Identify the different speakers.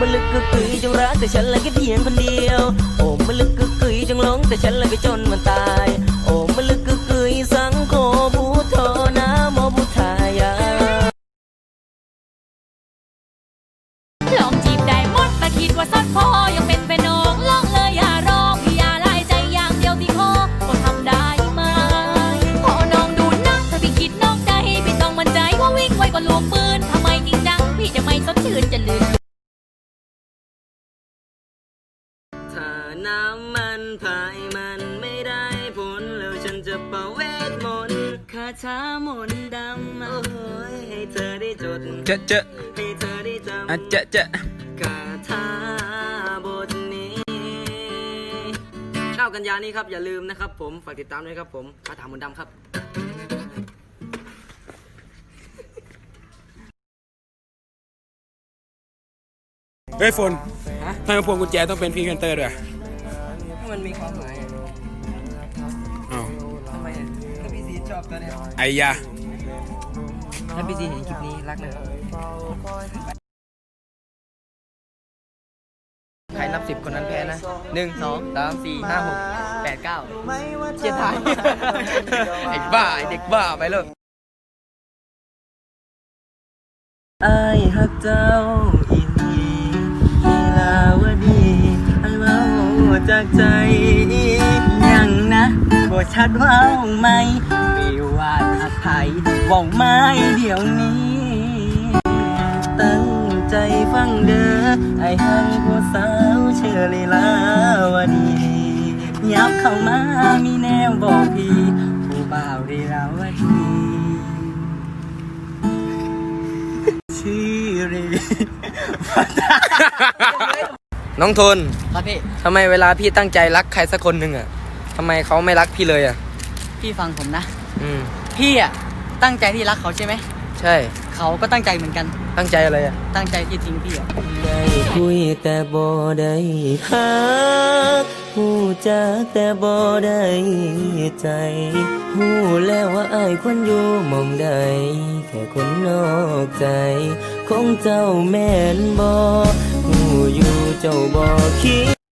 Speaker 1: มันลึกกึกกึยจงรักแต่ฉันเละแค่เพียงคนเดียว โอ้มันลึกกึกกึยจงหลงแต่ฉันเละแค่จนมันตาย โอ้มันลึกกึกกึยสังโฆพุทโธนะโมพุทธายะ
Speaker 2: ลองจีบได้หมดแต่คิดว่าสักพอยังเป็นเป็นน้องลองเลยอย่ารอพี่อย่าไล่ใจอย่างเดียวที่คอก็ทำได้ไหมพอน้องดูนะถ้าพี่คิดนอกใจพี่ต้องมั่นใจว่าวิ่งไวกว่าลูกปืนทำไมจริงจังพี่จะไม่สดชื่นจะ
Speaker 1: น้ำมันพายมันไม่ได้ผล แล้วฉันจะเป่าเวทมนต์คาถามนต์ดำมาโอ้ยให้เธอได้จด
Speaker 3: เจ๊ะเจ๊ะ
Speaker 1: ให้เธอได้จ
Speaker 3: อะำเจ๊ะเจ๊ะ
Speaker 1: คาถาบทนี้9กันยานี้ครับ อย่าลืมนะครับผม ฝากติดตามด้วยครับผมคาถามนต์ดำครับ
Speaker 3: เฮ้ยฝนทำไมพวงกุญแจต้องเป็นพรีเซนเตอร์ด้วย
Speaker 1: มันมีความหมาย
Speaker 3: อ้าว
Speaker 1: ทำไมถ้าพี่ซีชอบตัวเนี้ย
Speaker 3: ไอ้ยา
Speaker 1: ถ้าพี่ซีเห็นคลิปนี้รักเลยใครนับสิบคนนั้นแพ้นะหนึ่งสองสามสี่ห้าหกแปดเก้าเจ็ดทายไอ้บ้าไอ้เด็กบ้าไปเลยไอ้ฮักเจ้า จากใจยังนะบ่ชัดว้าไหมมีวาดหักไผ่ว้าไม้เดี๋ยวนี้ ตั้งใจฟังเด้อไอ้หังผู้สาวเชื่อลีลาวดียับเข้ามามีแนวบอกพี่ผู้บ่าวลีลาวดีชื่อเร น้องทน
Speaker 4: ครับพี่
Speaker 1: ทำไมเวลาพี่ตั้งใจรักใครสักคนหนึ่งอะทำไมเขาไม่รักพี่เลยอะ
Speaker 4: พี่ฟังผมนะ
Speaker 1: อืม
Speaker 4: พี่อะตั้งใจที่รักเขาใช่ไหม
Speaker 1: ใช่
Speaker 4: เขาก็ตั้งใจเหมือนกัน
Speaker 1: ตั้งใจอะไรอะ
Speaker 4: ตั้งใจที่ทิ้งพี่อะ
Speaker 1: ได้คุยแต่บ่ได้ฮักหูจักแต่บ่ได้ใจหูแล้วว่าอายควรอยู่หมองใดแค่คนนอกใจ ของเจ้าแม่นบ่หูอยู่เจ้าบ่คิด